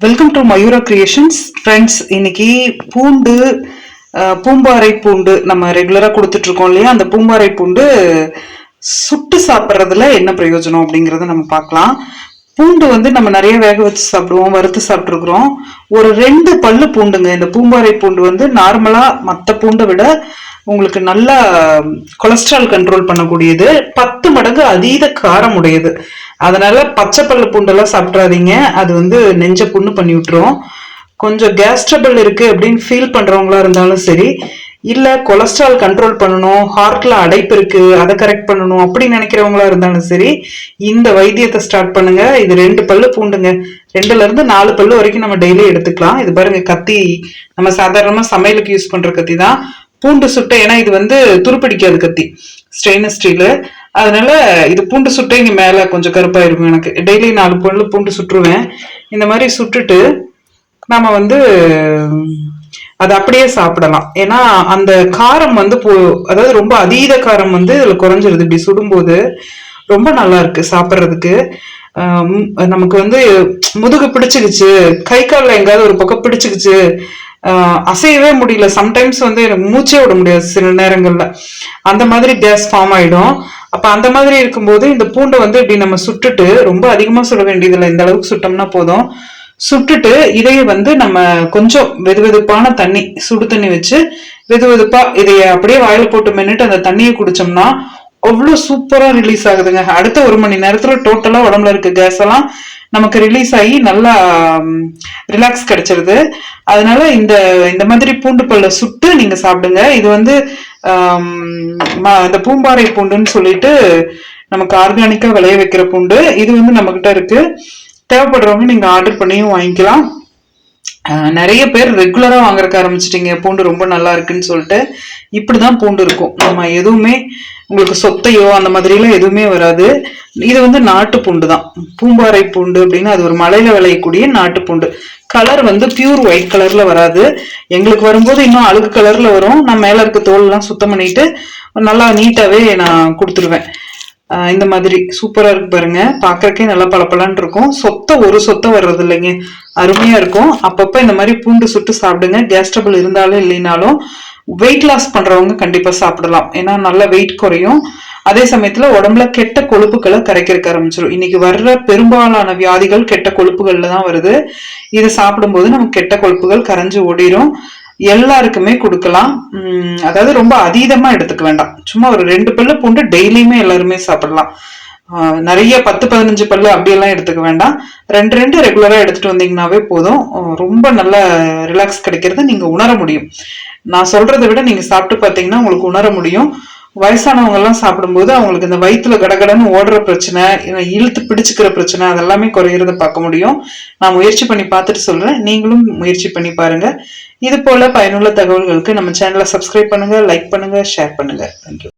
Welcome to Mayura Creations friends இன்னைக்கு பூண்டு பூம்பாறை பூண்டு நம்ம ரெகுலராக கொடுத்துட்டு இருக்கோம் இல்லையா? அந்த பூம்பாறை பூண்டு சுட்டு சாப்பிட்றதுல என்ன பிரயோஜனம் அப்படிங்கிறத நம்ம பார்க்கலாம். பூண்டு வந்து நம்ம நிறைய வேக வச்சு சாப்பிடுவோம் வறுத்து சாப்பிட்ருக்குறோம் ஒரு ரெண்டு பல்லு பூண்டுங்க. இந்த பூம்பாறை பூண்டு வந்து நார்மலாக மற்ற பூண்டை விட உங்களுக்கு நல்லா கொலஸ்ட்ரால் கண்ட்ரோல் பண்ணக்கூடியது. பத்து மடங்கு அதீத காரம் உடையது. அதனால பச்சை பல்லு பூண்டெல்லாம் சாப்பிட்றாதீங்க. அது வந்து நெஞ்ச புண்ணு பண்ணி விட்டுரும். கொஞ்சம் கேஸ் ட்ரபிள் இருக்கு அப்படின்னு ஃபீல் பண்றவங்களா இருந்தாலும் சரி இல்ல கொலஸ்ட்ரால் கண்ட்ரோல் பண்ணணும் ஹார்ட்ல அடைப்பு இருக்கு அதை கரெக்ட் பண்ணணும் அப்படி நினைக்கிறவங்களா இருந்தாலும் சரி இந்த வைத்தியத்தை ஸ்டார்ட் பண்ணுங்க. இது ரெண்டு பல்லு பூண்டுங்க. ரெண்டுல இருந்து நாலு பல்லு வரைக்கும் நம்ம டெய்லி எடுத்துக்கலாம். இது பாருங்க கத்தி. நம்ம சாதாரணமா சமையலுக்கு யூஸ் பண்ற கத்தி தான். பூண்டு சுட்டை ஏன்னா இது வந்து துருப்பிடிக்காது கத்தி. ஸ்டெயின்லெஸ் ஸ்டீலு அதனால இது பூண்டு சுட்டை இங்க மேல கொஞ்சம் கருப்பா இருக்கும் எனக்கு. டெய்லி நாலு பல்லு பூண்டு சுட்டுருவேன் இந்த மாதிரி சுட்டுட்டு நம்ம வந்து அதை அப்படியே சாப்பிடலாம். ஏன்னா அந்த காரம் வந்து போ அதாவது ரொம்ப அதீத காரம் வந்து இதுல குறைஞ்சிருது. இப்படி சுடும்போது ரொம்ப நல்லா இருக்கு சாப்பிட்றதுக்கு. ஆஹ் நமக்கு வந்து முதுகு பிடிச்சிக்கிச்சு கை காலில் எங்காவது ஒரு பக்கம் பிடிச்சிக்கிச்சு அசையவே முடியல. சம்டைம்ஸ் வந்து எனக்கு மூச்சே விட முடியாது சில நேரங்கள்ல. அந்த மாதிரி கேஸ் ஃபார்ம் ஆயிடும். அப்ப அந்த மாதிரி இருக்கும்போது இந்த பூண்டை வந்து இப்படி நம்ம சுட்டுட்டு ரொம்ப அதிகமா சுட வேண்டியதில்லை. இந்த அளவுக்கு சுட்டோம்னா போதும். சுட்டுட்டு இதைய வந்து நம்ம கொஞ்சம் வெதுவெதுப்பான தண்ணி சுடு தண்ணி வச்சு வெதுவெதுப்பா இதைய அப்படியே வாயில போட்டு மென்னுட்டு அந்த தண்ணியை குடிச்சோம்னா அவ்வளோ சூப்பரா ரிலீஸ் ஆகுதுங்க. அடுத்த ஒரு மணி நேரத்துல டோட்டலா உடம்புல இருக்க கேஸ் எல்லாம் நமக்கு ரிலீஸ் ஆகி நல்லா ரிலாக்ஸ் கிடைச்சிருது. அதனால இந்த இந்த மாதிரி பூண்டு பல்ல சுட்டு நீங்க சாப்பிடுங்க. இது வந்து இந்த பூம்பாறை பூண்டுன்னு சொல்லிட்டு நமக்கு ஆர்கானிக்கா விளைய வைக்கிற பூண்டு. இது வந்து நம்மக்கிட்ட இருக்கு. தேவைப்படுறவங்க நீங்கள் ஆர்டர் பண்ணியும் வாங்கிக்கலாம். நிறைய பேர் ரெகுலராக வாங்குறக்க ஆரம்பிச்சிட்டிங்க. பூண்டு ரொம்ப நல்லா இருக்குன்னு சொல்லிட்டு இப்படி தான் பூண்டு இருக்கும். நம்ம எதுவுமே உங்களுக்கு சொத்தையோ அந்த மாதிரிலாம் எதுவுமே வராது. இது வந்து நாட்டு பூண்டு தான் பூம்பாறை பூண்டு அப்படின்னு அது ஒரு மலையில விளையக்கூடிய நாட்டு பூண்டு. கலர் வந்து பியூர் ஒயிட் கலர்ல வராது. எங்களுக்கு வரும்போது இன்னும் அழுகு கலர்ல வரும். நான் மேல இருக்க தோல்லாம் சுத்தம் பண்ணிட்டு நல்லா நீட்டாவே நான் கொடுத்துருவேன். இந்த மாதிரி சூப்பராக இருக்கு பாருங்க. பார்க்கறக்கே நல்லா பளபளன்னு இருக்கும். சொத்தை ஒரு சொத்தை வர்றது இல்லைங்க. அருமையாக இருக்கும். அப்பப்போ இந்த மாதிரி பூண்டு சுட்டு சாப்பிடுங்க. கேஸ் ட்ரபிள் இருந்தாலும் இல்லைனாலும் வெயிட் லாஸ் பண்ணுறவங்க கண்டிப்பாக சாப்பிடலாம். ஏன்னா நல்ல வெயிட் குறையும். அதே சமயத்தில் உடம்புல கெட்ட கொழுப்புகளை கரைக்கிறக்க ஆரம்பிச்சிடும் இன்னைக்கு வர்ற பெரும்பாலான வியாதிகள் கெட்ட கொழுப்புகளில் தான் வருது. இதை சாப்பிடும்போது நமக்கு கெட்ட கொழுப்புகள் கரைஞ்சு ஓடிரும். எல்லாருக்குமே கொடுக்கலாம். உம் அதாவது ரொம்ப அதீதமா எடுத்துக்க வேண்டாம். சும்மா ஒரு ரெண்டு பல்லு பூண்டு டெய்லியுமே எல்லாருமே சாப்பிடலாம். ஆஹ் நிறைய பத்து பதினஞ்சு பல்லு அப்படியெல்லாம் எடுத்துக்க வேண்டாம். ரெண்டு ரெண்டு ரெகுலரா எடுத்துட்டு வந்தீங்கன்னாவே போதும். ரொம்ப நல்ல ரிலாக்ஸ் கிடைக்கிறத. நீங்க உணர முடியும். நான் சொல்றதை விட நீங்க சாப்பிட்டு பார்த்தீங்கன்னா உங்களுக்கு உணர முடியும். வயசானவங்கெல்லாம் சாப்பிடும்போது அவங்களுக்கு இந்த வயிற்றுல கடகடன்னு ஓடுற பிரச்சனை இழுத்து பிடிச்சிக்கிற பிரச்சனை அதெல்லாமே குறையிறத பார்க்க முடியும். நான் முயற்சி பண்ணி பார்த்துட்டு சொல்கிறேன் நீங்களும் முயற்சி பண்ணி பாருங்க. இது போல பயனுள்ள தகவல்களுக்கு நம்ம சேனலை சப்ஸ்கிரைப் பண்ணுங்க லைக் பண்ணுங்கள் ஷேர் பண்ணுங்க. தேங்க்யூ